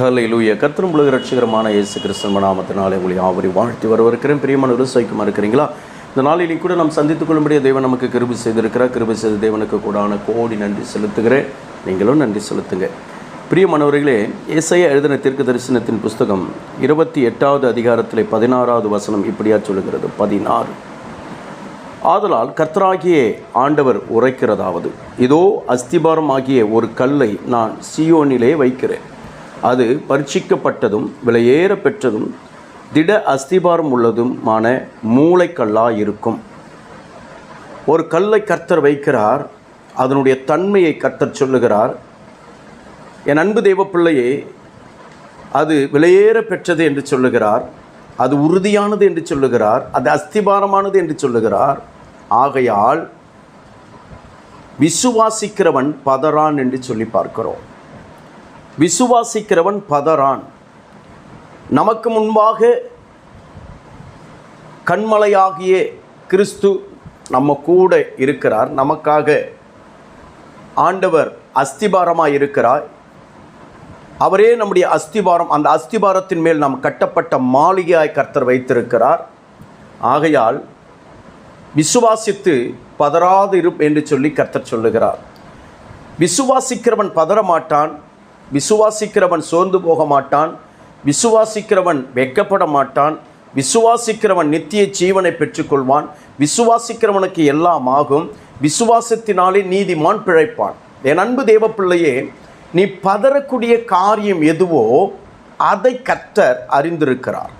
ஹலையிலூய கத்திரம் உலக ரட்சிகரமான இயேசு கிறிஸ்தவ நாமத்தினாலே உங்களை ஆவரி வாழ்த்தி வரவிருக்கிறேன் பிரியமான விவசாயிக்குமா இருக்கிறீங்களா? இந்த நாளில் கூட நாம் சந்தித்துக் கொள்ளும்படியே தேவன் நமக்கு கிருபி செய்திருக்கிறார். கிருபி செய்த தேவனுக்கு கூடான கோடி நன்றி செலுத்துகிறேன். நீங்களும் நன்றி செலுத்துங்க. பிரியமானவர்களே இசைய எழுதின தீர்க்க தரிசனத்தின் புஸ்தகம் இருபத்தி எட்டாவது அதிகாரத்தில் பதினாறாவது வசனம் இப்படியா சொல்லுகிறது. பதினாறு. ஆதலால் கர்த்தராகிய ஆண்டவர் உரைக்கிறதாவது இதோ அஸ்திபாரம் ஆகிய ஒரு கல்லை நான் சியோனிலே வைக்கிறேன். அது பரீட்சிக்கப்பட்டதும் விலையேற பெற்றதும் திட அஸ்திபாரம் உள்ளதுமான மூளைக்கல்லாக இருக்கும் ஒரு கல்லை கர்த்தர் வைக்கிறார் அதனுடைய தன்மையை கர்த்தர் சொல்லுகிறார் என் அன்பு தெய்வ பிள்ளையே அது விலையேற பெற்றது என்று சொல்லுகிறார் அது உறுதியானது என்று சொல்லுகிறார் அது அஸ்திபாரமானது என்று சொல்லுகிறார் ஆகையால் விசுவாசிக்கிறவன் பதறான் என்று சொல்லி பார்க்கிறோம். விசுவாசிக்கிறவன் பதறான். நமக்கு முன்பாக கண்மலையாகிய கிறிஸ்து நம்ம கூட இருக்கிறார். நமக்காக ஆண்டவர் அஸ்திபாரமாக இருக்கிறார். அவரே நம்முடைய அஸ்திபாரம் அந்த அஸ்திபாரத்தின் மேல் நாம் கட்டப்பட்ட மாளிகையாய் கர்த்தர் வைத்திருக்கிறார். ஆகையால் விசுவாசித்து பதறாது இரு என்று சொல்லி கர்த்தர் சொல்லுகிறார். விசுவாசிக்கிறவன் பதறமாட்டான் விசுவாசிக்கிறவன் சோர்ந்து போக மாட்டான் விசுவாசிக்கிறவன் வெட்கப்பட மாட்டான் விசுவாசிக்கிறவன் நித்திய ஜீவனை பெற்றுக்கொள்வான் விசுவாசிக்கிறவனுக்கு எல்லாம் ஆகும் விசுவாசத்தினாலே நீதிமான் பிழைப்பான். என் அன்பு தேவ பிள்ளையே நீ பதறக்கூடிய காரியம் எதுவோ அதை கர்த்தர் அறிந்திருக்கிறார்.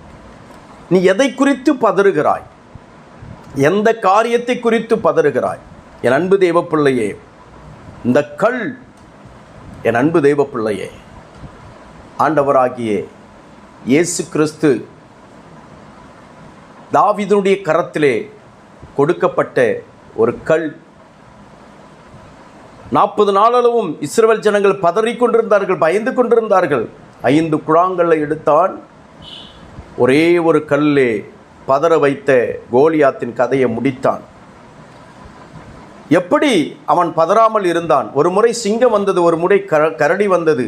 நீ எதை குறித்து பதறுகிறாய்? எந்த காரியத்தை குறித்து பதறுகிறாய்? என் அன்பு தேவ பிள்ளையே இந்த கல் என் அன்பு தெய்வ பிள்ளையே ஆண்டவராகிய இயேசு கிறிஸ்து தாவிதனுடைய கரத்திலே கொடுக்கப்பட்ட ஒரு கல். நாற்பது நாளளவும் இஸ்ரேல் ஜனங்கள் பதறிக் கொண்டிருந்தார்கள் பயந்து கொண்டிருந்தார்கள். ஐந்து குழாங்களை எடுத்தான். ஒரே ஒரு கல்லே பதற வைத்த கோலியாத்தின் கதையை முடித்தான். எப்படி அவன் பதறாமல் இருந்தான்? ஒரு முறை சிங்கம் வந்தது ஒரு முறை கர கரடி வந்தது.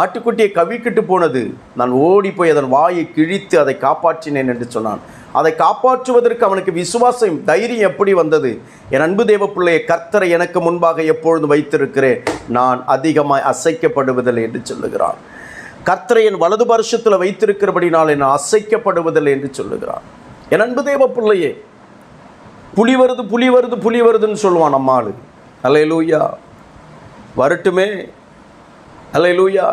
ஆட்டுக்குட்டியை கவிக்கிட்டு போனது. நான் ஓடி போய் அதன் வாயை கிழித்து அதை காப்பாற்றினேன் என்று சொன்னான். அதை காப்பாற்றுவதற்கு அவனுக்கு விசுவாசம் தைரியம் எப்படி வந்தது? என் அன்பு தேவ பிள்ளையை கர்த்தரை எனக்கு முன்பாக எப்பொழுதும் வைத்திருக்கிறேன். நான் அதிகமாக அசைக்கப்படுவதில்லை என்று சொல்லுகிறான். கர்த்தரை என் வலது வருஷத்தில் வைத்திருக்கிறபடினால் நான் அசைக்கப்படுவதில்லை என்று சொல்லுகிறான். என் அன்பு தேவ பிள்ளையே புலி வருது புலி வருது புலி வருதுன்னு சொல்லுவான் நம்மாள் அலை லூயா வரட்டுமே. அலை லூயா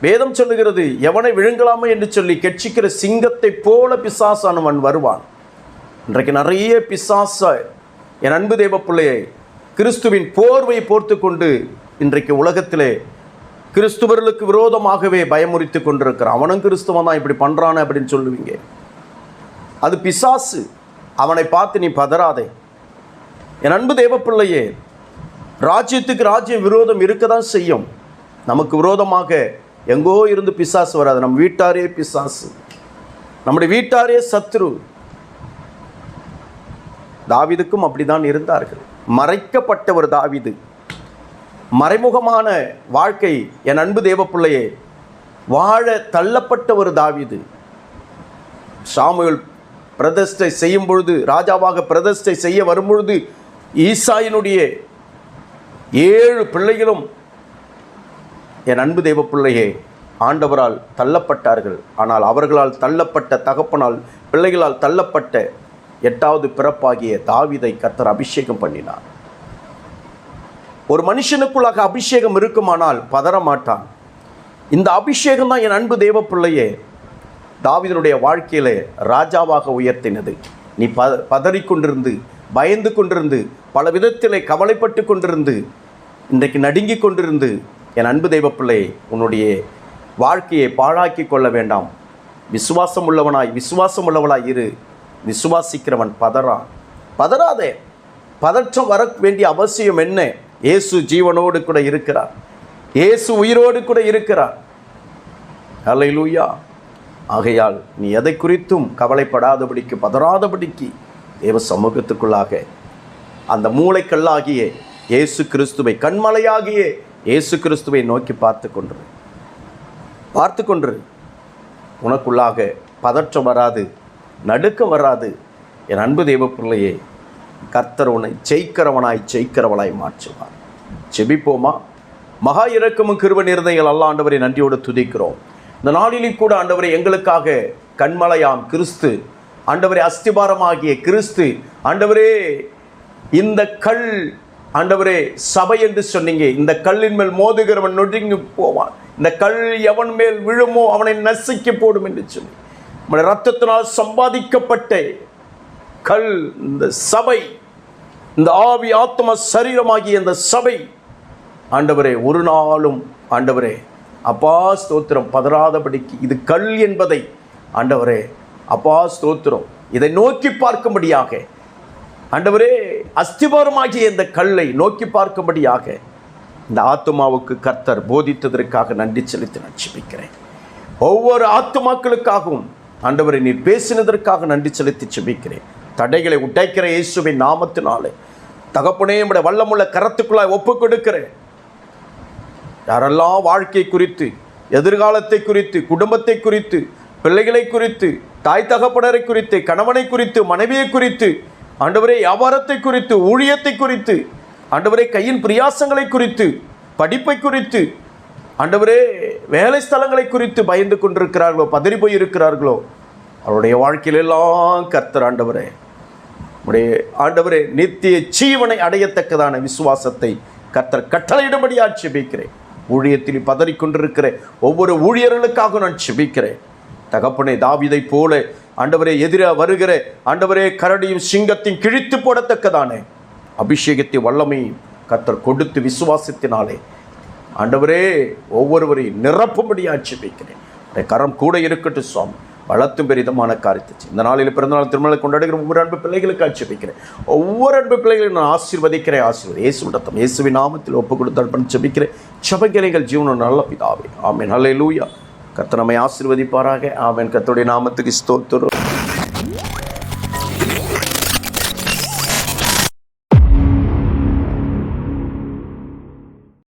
வேதம் சொல்லுகிறது எவனை விழுங்கலாமா என்று சொல்லி கெட்சிக்கிற சிங்கத்தை போல பிசாசானவன் வருவான். இன்றைக்கு நிறைய பிசாச என் அன்பு தேவ பிள்ளையை கிறிஸ்துவின் போர்வை போர்த்து கொண்டு இன்றைக்கு உலகத்திலே கிறிஸ்துவர்களுக்கு விரோதமாகவே பயமுறித்து கொண்டிருக்கிறான். அவனும் கிறிஸ்துவன் தான் இப்படி பண்ணுறானே அப்படின்னு சொல்லுவீங்க. அது பிசாசு. அவனை பார்த்து நீ பதறாதே. என் அன்பு தேவப்பிள்ளையே ராஜ்யத்துக்கு ராஜ்ய விரோதம் இருக்க தான் செய்யும். நமக்கு விரோதமாக எங்கோ இருந்து பிசாசு வராது. நம் வீட்டாரே பிசாசு. நம்முடைய வீட்டாரே சத்ரு. தாவிதுக்கும் அப்படிதான் இருந்தார்கள். மறைக்கப்பட்ட ஒரு தாவிது. மறைமுகமான வாழ்க்கை என் அன்பு தேவப்பிள்ளையே வாழ தள்ளப்பட்ட ஒரு தாவிது. சாமுவேல் பிரதிஷ்டை செய்யும் பொழுது ராஜாவாக பிரதிஷ்டை செய்ய வரும்பொழுது ஈசாயினுடைய ஏழு பிள்ளைகளும் என் அன்பு தெய்வ பிள்ளையே ஆண்டவரால் தள்ளப்பட்டார்கள். ஆனால் அவர்களால் தள்ளப்பட்ட தகப்பனால் பிள்ளைகளால் தள்ளப்பட்ட எட்டாவது பிறப்பாகிய தாவிதை கர்த்தர் அபிஷேகம் பண்ணினார். ஒரு மனுஷனுக்குள்ளாக அபிஷேகம் இருக்குமானால் பதற மாட்டான். இந்த அபிஷேகம் தான் என் அன்பு தெய்வ பிள்ளையே தாவிதனுடைய வாழ்க்கையில் ராஜாவாக உயர்த்தினது. நீ ப பதறிக்கொண்டிருந்து பயந்து கொண்டிருந்து பல விதத்திலே கவலைப்பட்டு கொண்டிருந்து இன்றைக்கு நடுங்கி கொண்டிருந்து என் அன்பு தெய்வ பிள்ளை உன்னுடைய வாழ்க்கையை பாழாக்கி கொள்ள வேண்டாம். விசுவாசம் உள்ளவனாய் விசுவாசம் உள்ளவளாய் இரு. விசுவாசிக்கிறவன் பதறான் பதறாதே. பதற்றம் வர வேண்டிய அவசியம் என்ன? இயேசு ஜீவனோடு கூட இருக்கிறார். இயேசு உயிரோடு கூட இருக்கிறார். ஹalleluya. ஆகையால் நீ எதை குறித்தும் கவலைப்படாதபடிக்கு பதறாதபடிக்கு தேவ சமூகத்துக்குள்ளாக அந்த மூளைக்கல்லாகிய இயேசு கிறிஸ்துவை கண்மலையாகிய இயேசு கிறிஸ்துவை நோக்கி பார்த்து கொன்று பார்த்து கொன்று உனக்குள்ளாக பதற்றம் வராது நடுக்க வராது. என் அன்பு தெய்வ பிள்ளையே கர்த்தர் உன்னை ஜெயிக்கிறவனாய் ஜெயிக்கிறவனாய் மாற்றுவார். செபிப்போமா மகா இறக்கமும் கிருப நிறந்தைகள் அல்ல ஆண்டவரை நன்றியோடு துதிக்கிறோம். இந்த நாளிலே கூட ஆண்டவரை எங்களுக்காக கண்மலையாம் கிறிஸ்து ஆண்டவரே அஸ்திபாரமாகிய கிறிஸ்து ஆண்டவரே இந்த கல் ஆண்டவரே சபை என்று சொன்னீங்க. இந்த கல்லின் மேல் மோதுகிறவன் நொடுங்கி போவான். இந்த கல் எவன் மேல் விழுமோ அவனை நசுக்கி போடும் என்று சொல்லி. நம்முடைய ரத்தத்தினால் சம்பாதிக்கப்பட்ட கல் இந்த சபை இந்த ஆவி ஆத்ம சரீரமாகிய இந்த சபை ஆண்டவரே ஒரு நாளும் ஆண்டவரே அப்பா ஸ்தோத்திரம். பதறாதபடிக்கு இது கல் என்பதை ஆண்டவரே அப்பா ஸ்தோத்திரம். இதை நோக்கி பார்க்கும்படியாக ஆண்டவரே அஸ்திபாரமாகிய இந்த கல்லை நோக்கி பார்க்கும்படியாக இந்த ஆத்மாவுக்கு கர்த்தர் போதித்ததற்காக நன்றி செலுத்தி நான் செபிக்கிறேன் ஒவ்வொரு ஆத்துமாக்களுக்காகவும் ஆண்டவரை நீர் பேசினதற்காக நன்றி செலுத்தி செபிக்கிறேன் தடைகளை உடைக்கிற இயேசுவின் நாமத்தினாலே தகப்பனே நம்முடைய வல்லமுள்ள கரத்துக்குள்ளாய் ஒப்புக் கொடுக்கிறேன் யாரெல்லாம் வாழ்க்கை குறித்து எதிர்காலத்தை குறித்து குடும்பத்தை குறித்து பிள்ளைகளை குறித்து தாய் தகப்பனரை குறித்து கணவனை குறித்து மனைவியை குறித்து ஆண்டவரே வியாபாரத்தை குறித்து ஊழியத்தை குறித்து ஆண்டவரே கையின் பிரியாசங்களை குறித்து படிப்பை குறித்து ஆண்டவரே வேலை ஸ்தலங்களை குறித்து பயந்து கொண்டிருக்கிறார்களோ பதறி போய் இருக்கிறார்களோ அவருடைய வாழ்க்கையிலெல்லாம் கர்த்தர் ஆண்டவரே உடைய ஆண்டவரே நித்திய ஜீவனை அடையத்தக்கதான விசுவாசத்தை கர்த்தர் கட்டளையிடும்படி ஆட்சேபிக்கிறேன். ஊழியத்தில் பதறிக்கொண்டிருக்கிற ஒவ்வொரு ஊழியர்களுக்காக நான் செபிக்கிறேன். தகப்பனே தாவிதை போல ஆண்டவரே எதிராக வருகிற ஆண்டவரே கரடியும் சிங்கத்தையும் கிழித்து போடத்தக்கதானே. அபிஷேகத்தை வல்லமையும் கத்தர் கொடுத்து விசுவாசத்தினாலே. ஆண்டவரே ஒவ்வொருவரையும் நிரப்பும்படி ஆட்சி வைக்கிறேன் கரம் கூட இருக்கட்டும் சுவாமி. வளர்த்தும் பெரிதமான காரியத்தை இந்த நாளில் பிறந்தநாள் திருமணம் கொண்டாடுகிற ஒவ்வொரு அன்பு பிள்ளைகளுக்கு ஆட்சேபிக்கிறேன் ஒவ்வொரு அன்பு பிள்ளைகளையும் நான் ஆசீர்வதிக்கிறேன் ஆசீர்வதி. இயேசு தம் இயேசுவின் நாமத்தில் ஒப்பு கொடுத்தால் அர்ப்பணம் ஜெபிக்கிறேன் ஜெபக்கிரைகள் ஜீவனம் நல்ல பிதாவே. ஆமென். நல்ல லூயா கத்தனமை நம்மை ஆசீர்வதிப்பாராக. ஆமேன். கத்தோடைய நாமத்துக்கு ஸ்தோத்திரம்.